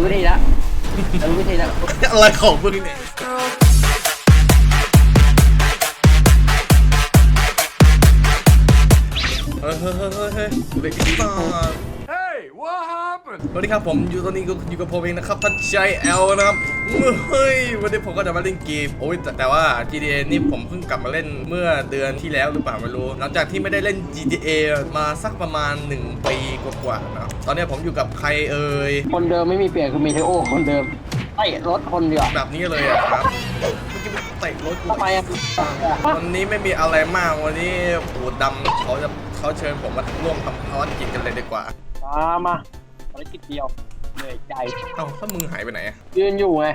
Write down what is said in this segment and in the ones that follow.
รู้วิธีแล้วแต่รู้วิธีละอะไรของมึงเนี่ยเฮ้ยเฮ้ยเฮ้ยเฮ้ยเฮ้ยเด็กดีมาก Hey, what happened? สวัสดีครับผมอยู่ตอนนี้ก็อยู่กับผมเองนะครับทัชชัยแอลนะครับ เฮ้ยวันนี้ผมก็จะมาเล่นเกมโอ้ยแต่แต่ว่า GTA นี่ผมเพิ่งกลับมาเล่นเมื่อเดือนที่แล้วหรือเปล่าไม่รู้ หลังจากที่ไม่ได้เล่น GTA มาสักประมาณ 1 ปีกว่าๆนะตอนนี้ผมอยู่กับใครเอ่ยคนเดิมไม่มีเปลี่ยนคือมีเทโอคนเดิมไอ้รถคนเดียวแบบนี้เลยอะครับเมื่อกี้มันเตะรถกู ทำไมอะวันนี้ไม่มีอะไรมากวันนี้ปูดำเขาจะเขาเชิญผมมาร่วมทำภารกิจกันเลยดีกว่า มามาภารกิจเดียว เหนื่อยใจเอ้าถ้ามึงหายไปไหนอะยืนอยู่ไง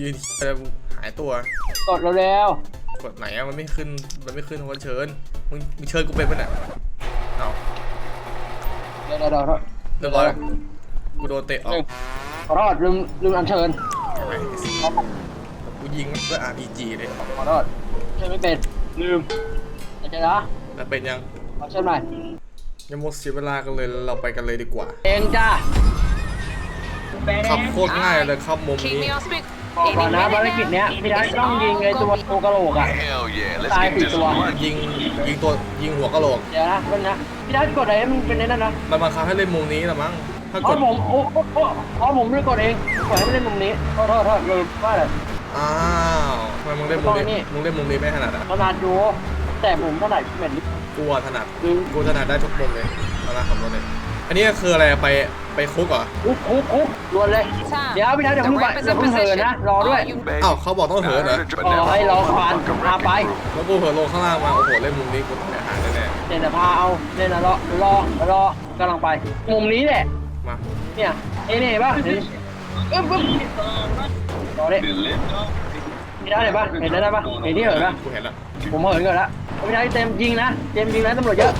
ยืนแล้วหายตัว กดเร็วกดไหนอะมันไม่ขึ้น มันไม่ขึ้นว่าเชิญ มึงมึงเชิญกูเป็นปะเนี่ยเอ้าๆเดี๋ยวเดี๋ยวเดี๋ยวเรียบร้อยกูโดนเตะออกขอโทษลืมลืมอัญเชิญกูยิงด้วย RPG เลยขอโทษเชิญไม่เป็นลืมอาจารย์นะแต่เป็นยังขอเชิญหน่อยยังหมดเสียเวลากันเลยเราไปกันเลยดีกว่า เองจ้า ขับโคตรง่ายเลยครับมุม Keep นี้ me on speak. บอกก่อนนะภารกิจเนี้ยพี่ได้ต้องยิงไอ้ตัวตัวกระโหลกอะ Hell yeah, let's Tài get bị this chùa. money. ยิงยิงตัวยิงหัวกะโหลก เดี๋ยวนะเพิ่งนะพี่ได้กดอะไรให้มันเป็นในนั้นนะมันบังคับให้เล่นมุมนี้ละมั้ง ถ้าอ๋กอดผมโอ้โอ้โอ้อ๋อผมไม่ได้กดเองกดให้มันเล่นมุมนี้โทษโทษโทษลืมว่าเลยอ้าวทำไมมึงเล่นมุมตรงนี้นี้มึงเล่นมุมนี้ไม่ถนัดอะขนาดอยู่แต่ผมเท่าไหร่เหม็นนิดกูอะถนัดนึงกูถนัดได้ทุกมุมเลยถนัดขับรถเลย อันนี้คืออะไรไปไปคุกเหรอคุกคุกคุกรวนเลย เดี๋ยวพี่นัทเดี๋ยว The เพิ่งไป ramp is เดี๋ยว in เพิ่งเหิน position. นะ รอด้วย All you อ้าวเขาบอกต้องเหินเหรออ๋อให้รอควานพาไป แล้วกูเหินลงข้างล่างมา โอ้โหเล่นมุมนี้กูตายหาแน่เนี่ยนะพาเอาเนี่ยนะรอรอรอกำลังไป มุมนี้แหละๆมา เนี่ยเอ้นี่เห็นป่ะเห็นอึ๊บอึ๊บรอดิพี่นัทเห็นป่ะเห็นได้ป่ะเห็นที่เหินป่ะกูเห็นแล้วผมเหินก่อนละพี่นัทเต็มยิงนะ เต็มยิงนะตำรวจเยอะ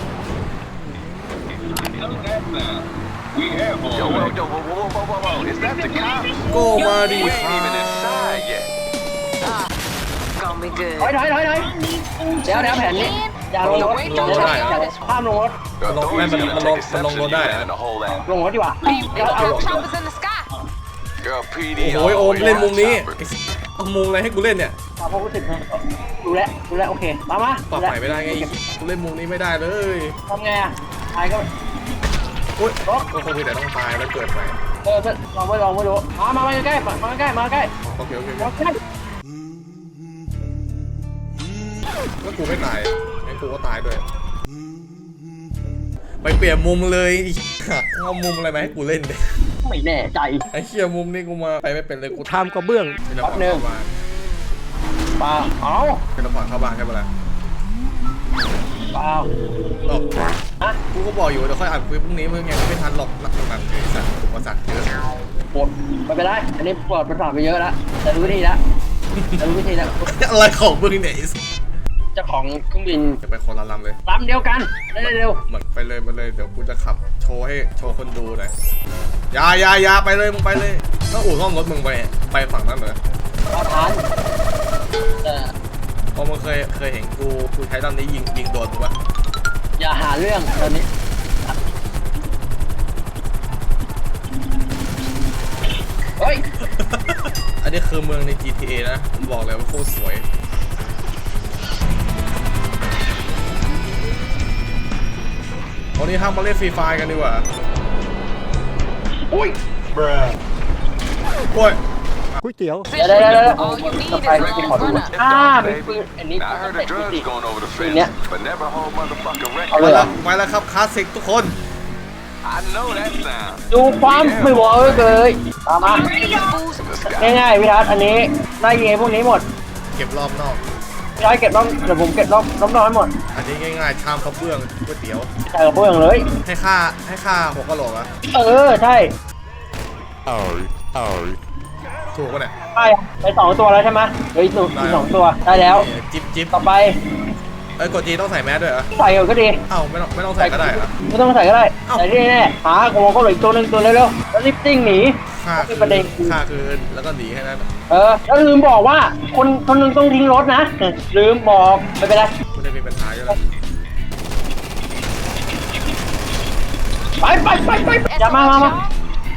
Yo, whoa, yo, whoa, whoa, whoa, whoa, whoa. Is that the cop? โกมาดี We ค ain't รั even บ inside yet. gonna be ถอย good. ถอยถอยถอยเดี๋ยวเดี๋ยวแผนนี้อย่าลงรถอย่าข้ามลงรถ The Long- authorities man, gonna man, long- take man, long exception road to you diet. having a whole ass. ลงรถดีกว่า We เดี๋ยว got เอา choppers in the sky. Girl, PD โอ้ยโอม always เล่นมุมนี้ chopper. ไอ้เอามุมอะไรให้กูเล่นเนี่ย ตามความรู้สึกนะดูแลวดูแลวโอเค มามาปรับใหม่ไม่ได้ไงกูเล่นมุมนี้ไม่ได้เลยทำไงอะตายก็โอ๊ยก็คงมีแต่ต้องตายแล้วเกิดใหม่เออลองไปลองไปดูมามามาใกล้มาใกล้มาใกล้โอเคโอเคโอมาเคใกล้ก็กูไม่ตายงั้นกูก็ตายด้วยไปเปลี่ยนมุมเลยเอามุมอะไรมาให้กูเล่นดิไม่แน่ใจไอ้เคียมุมนี่กูมาไปไม่เป็นเลยกูทำกระเบื้องเป็นแป๊บหนึ่งเข้าบ้านเปล่าเอาเป็นผ่อนเข้าบ้านใช่ปะล่ะเปล่าเอ้า ฮะ กูก็บอกอยู่เดี๋ยวค่อยอัดคุยพรุ่งนี้มึงยังไม่ทันหรอกหนักหนักไอ้สัตว์อุปสรรคเยอะปวดไม่เป็นไรอันนี้ปวดประสาทไปเยอะแล้วแต่รู้วิธีแล้วแต่รู้วิธีแล้วอะไรของมึงเนี่ยไอ้สัสเจ้าของเครื่องบินจะไปคนละลำเลยลำเดียวกันได้เร็วเหมือนไปเลยไปเลยเดี๋ยวกูจะขับโชว์ให้โชว์คนดูหน่อยอยาอยาอยาไปเลยมึงไปเลยแล้วอู่ซ่อมรถมึงไปไปฝั่งนั้นเหรอเอาทานแต่เพราะมึงเคยเคยเห็นกูกูใช้ตอนนี้ยิงยิงโดนมึงปะ อย่าหาเรื่องตอนนี้ เฮ้ย อันนี้คือเมืองใน GTA นะผมบอกเลยว่าโคตรสวย วันนี้ทำมาเล่นฟรีไฟกันดีกว่า อุ้ยโอ้ย เดี๋ยว เดี๋ยวเดี๋ยวเดี๋ยว All you need จะ is ไป a ที่ขอดู run up. อ่า It's เป็น dope, ปืน baby. อันนี้ Now, I heard the drugs going over the fence, Yeah. but never a whole motherfucking เอาไปเลย record. เหรแล้อวไปแล้วครับคลาสสิกทุกคน I know that sound. ดูความไม่บอกเลยตามมา Fools ง่ายๆพี่ทัศน์อันนี้ไล่ยิงไอ้พวกนี้หมดเก็บรอบนอกพี่ทัศน์เก็บรอบเดี๋ยวผมเก็บรอบรอบนอกให้หมดอันนี้ง่ายๆชามข้าวเบื้องก๋วยเตี๋ยวใส่กับพวกอย่างเลย ให้ค่าให้ค่าหัวกะโหลกอะเออใช่ ถูกปะเนี่ยใช่ไปสองตัวแล้วใช่ไหมเฮ้ยหนึ่งอีกสองตัวได้แล้ว จิ๊บจิ๊บต่อไปเอ้ยกดจีต้องใส่แมสด้วยเหรอใส่ก่อนก็ดีเอ้าไม่ต้องไม่ต้องใส่ก็ได้เหรอไม่ต้องใส่ก็ได้เอ้าใส่ที่แน่ๆหาโกก็เหลืออีกตัวหนึ่งตัวเร็วๆแล้วรีบติ้งหนีค่าไม่เป็นประเด็นค่าคืนแล้วก็หนีแค่นั้นเออแล้วลืมบอกว่าคนคนหนึงต้องทิ้งรถนะลืมบอกไม่เป็นไรกูจะมีปัญหาอยู่แล้วไปไปไปไปไปอย่ามามามา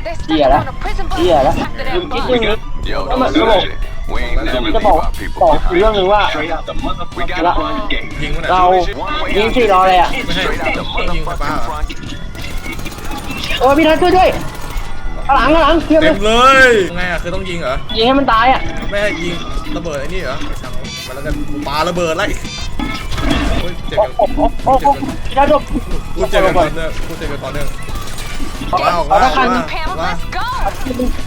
They stuck Yeah, him that- on a prison bus yeah, that- after that you bus. keep doing Yo, I'm don't a- sweat I'm a- it. We ain't never จะ leave บอก our people บอกอีกเรื่อง behind. หนึ่งว่า We got ละ a front gate. ยิงมันเราอะยิงสี่รอเลยอะ Straight out the motherfucking front. โอ้ยพี่ทัศน์ช่วยด้วยข้างหลังข้างหลังเทียบเลเต็ยมเลยไงอะคือต้องยิงเหรอ ยิงให้มันตายอะไม่ให้ยิงระเบิดไอ้นี่เหรอช่างมันแล้วกันกูปาระเบิดไล่โอ้ยเจ็บโอ้กันโหโอ้โหพี่ทัศน์จบกูเจ็บกันต่อเนื่องกูเจ็บกันต่อเนื่อง ว้าวเอาว้าวละคันว้าว Pamela, ว้าว let's go.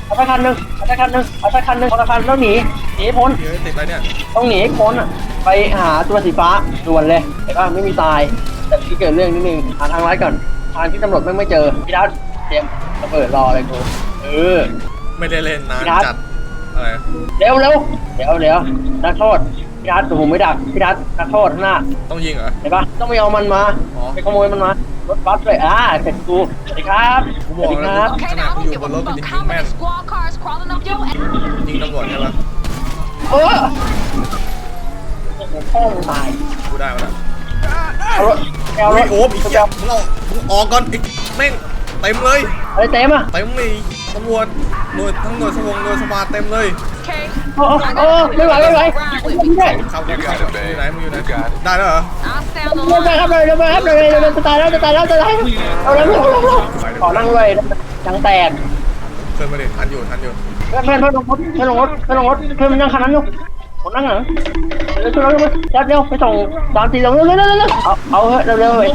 เอาสักคันหนึ่งเอาสักคันหนึ่งเอาสักคันหนึ่งเอาสักคันแล้วหนีหนีพ้นเฮ้ยติดอะไรเนี่ยต้องหนีให้พ้นอะ ไปหาตัวสีฟ้าด่วนเลยแต่ว่าไม่มีตาย แต่ที่เกิดเรื่องนิดนึงหาทางร้ายก่อน ทางที่ตำรวจไม่ไม่เจอพี่ดัสเตรียมระเบิดรอเลยกูเออ ไม่ได้เล่นนานครับ จัดอะไรเร็วเร็วเดี๋ยวเดี๋ยวนักโทษพี่ดัสผมไม่ดักพี่ดัสนักโทษข้างหน้าต้องยิงเหรอ เห็นปะต้องไปเอามันมา อ๋อ ไปขโมยมันมา รถบัสเลยอ่าเสร็จกูสวัสดีครับกูสบอวักสดีแล้วครับ Okay, now I don't give a fuck how many squad cars crawling up your ass. ยิงตำรวจใช่ปะเออโอ้โหพ่อมึงตายกูได้มาแล้วเอารถเอารเฮ้ยถโอ้อีกเอาเหี้ยมึงเอามึงออกก่อนไอ้แม่งเต็มเลย อะไรเต็มอะเต็มเลยตำรวจ หน่วยทั้งหน่วยสวงหน่วยสภาเต็มเลย Okay. โอ้โหโอ้โหไม่ไหวไม่ไหวไม่ไหวเข้า You เข้า got เข้า it, อยู่ babe. ไหนมึงอยู่ไหน You got it. ได้แล้วเหรอ I'll stay on the เร็วไป line. ครับเลยเร็วไปครับเลยเร็วจะตายแล้วจะตายแล้วจะตายแล้วเอาแล้วเอาแล้วขอนั่งด้วยจังแตกเพื่อนมาดิทันอยู่ทันอยู่เพื่อนเพื่อนเพื่อนลงรถเพื่อนลงรถเพื่อนลงรถเพื่อนมันนั่งคันนั้นอยู่ผมนั่งหลังเร็วเร็วเร็วเร็วเร็วไปส่งสามสี่เร็วเร็วเร็วเร็วเร็วเอาเอาเร็วเร็วเร็ว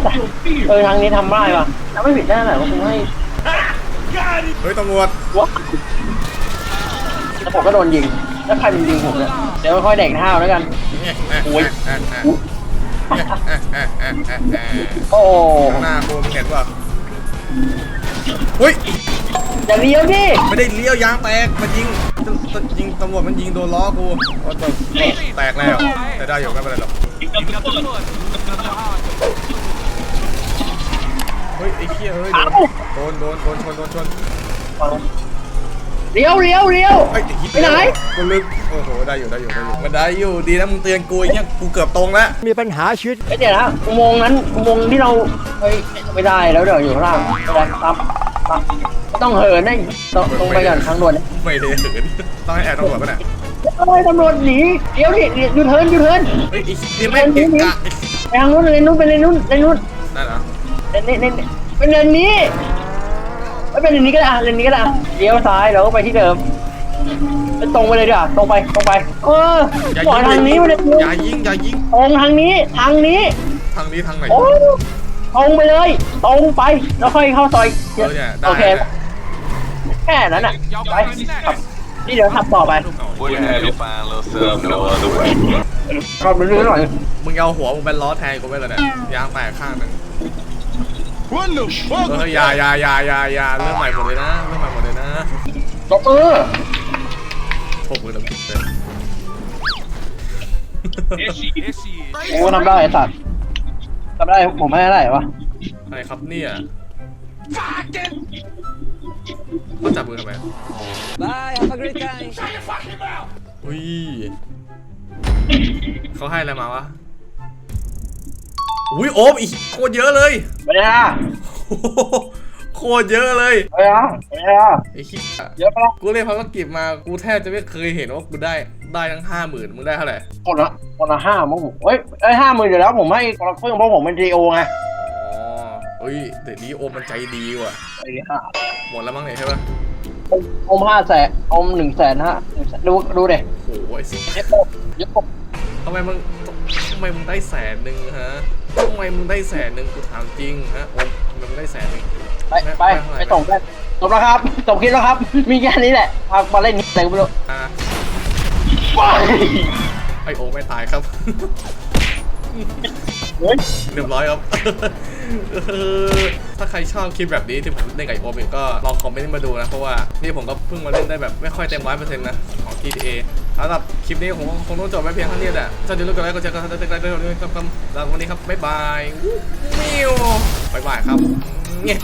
เออทางนี้ทำได้ป่ะทำไม่ผิดได้ไหนว่าคุณให้ เฮ้ยตำรวจวะแล้วผมก็โดนยิง แล้วใครมันยิงผมเนี่ย เดี๋ยวค่อยแดกเท้าแล้วกัน โอ้ยโอ้ข้างหน้ากูมึงเห็นป่ะเฮ้ยอย่าเลี้ยวดิไม่ได้เลี้ยวยางแตกมันยิงยิงตำรวจมันยิงโดนล้อกูโอ้ตกแตกแล้วแต่ได้อยู่ไม่เป็นไรหรอกเฮ้ยไอ้เหี้ยเฮ้ยโดนโดนโดนชนโดนชนเลี้ยวเลี้ยวเลี้ยวไอ้เหี้ยไปไหน กูลึกโอ้โหได้อยู่ได้อยู่ได้อยู่มันได้อยู่ดีนะมึงเตือนกูไอ้เนี่ยกูเกือบตรงแล้วมีปัญหาชีวิตไอ้เดี๋ยวนะอุโมงค์นั้นอุโมงค์ที่เราเฮ้ยไม่ได้แล้วเดี๋ยวอยู่ข้างล่างไม่ได้ตามตามไม่ต้องเหินนะตรงตรงไปก่อนทางด่วนไม่ได้เหินต้องให้แอบตำรวจป่ะเนี่ยเอ้ยตำรวจหนีเดี๋ยวดิยูเทิร์นยูเทิร์นเฮ้ยไอ้เหี้ยแม่งเกะกะไปทางนู้นเลนนู้นไปเลนนู้นเลนนู้นนั่นเหรอ เลนนี้เลนนี้เป็นเลนนี้ไม่เป็นเลนนี้ก็ได้อะเลนนี้ก็ได้อะเลี้ยวซ้ายแล้วก็ไปที่เดิมไปตรงไปเลยดีกว่าตรงไปตรงไป เอออย่าปล่อยทางนี้ไปเลยอย่ายิงอย่ายิงตรงทางนี้ทางนี้ทางนี้ทางไหนโอ้ตรงไปเลยตรงไปแล้วค่อยเข้าซอยเออเนี่ยได้โอเค เนี่ยแค่นั้นอะไปขับนี่เดี๋ยวขับต่อไป Wouldn't have you fine little self no other way. ขับไปเรื่อยๆหน่อยมึงเอาหัวมึงเป็นล้อแทนกูไปเลยเนี่ยยางแตกข้างหนึ่ง เอออย่าอย่าอย่าอย่าอย่าเรื่องใหม่หมดเลยนะเรื่องใหม่หมดเลยนะตบมือพวกมึงต้องคิดเลยโอ้ทำได้ไอ้สัตว์ทำได้ผมไม่ได้วะอะไรครับเนี่ยเขาจับมือทำไม Bye have a great time อุ้ยเขาให้อะไรมาวะ อุ้ยโอ๊บอีกโคตรเยอะเลยไปเลยนะโอ้โหโคตรเยอะเลยไปนะไปนะไอ้ขี้ยเยอะปะกูเล่นภารกิจมากูแทบจะไม่เคยเห็นว่ากูได้ได้ทั้งห้าหมื่นมึงได้เท่าไหร่คนละคนละห้ามั้งผมเอ้ยไอ้ห้าหมื่นเดี๋ยวแล้วผมให้คนละครึ่งเพราะผมเป็นดีโอไงอ๋อเฮ้ยเดี๋ยวนี้โอมมันใจดีว่ะไอ้ห้าหมดแล้วมั้งเนี่ยใช่ปะอมห้าแสนอมหนึ่งแสนฮะดูดูเด็โอ้โหไอ้สิเย็บปกเย็บปกทำไมมึง ทำไมมึงได้แสนหนึ่งฮะทำไมมึงได้แสนหนึ่งกูถามจริงฮะโอมทำไมมึงได้แสนหนึ่งไปไปไปส่งไปจบแล้วครับจบคลิปแล้วครับ มีแค่นี้แหละพามาเล่นอะไรก็ไม่รู้อะไปไอโอไม่ตายครับ เฮ้ยเรียบร้อยครับเออถ้าใครชอบคลิปแบบนี้ที่ผมเล่นกับไอโอมเองก็ลองคอมเมนต์มาดูนะ เพราะว่านี่ผมก็เพิ่งมาเล่นได้แบบไม่ค่อยเต็มร้อยเปอร์เซ็นต์นะของ GTA สำหรับคลิปนี้ผมคงต้องจบไว้เพียงเท่านี้แหละถ้าจะรู้กันแล้วก็จะก็จะได้ด้วยครับครับแล้ววันนี้ครับบ๊ายบายมิวบ๊ายบายครับเงี้ย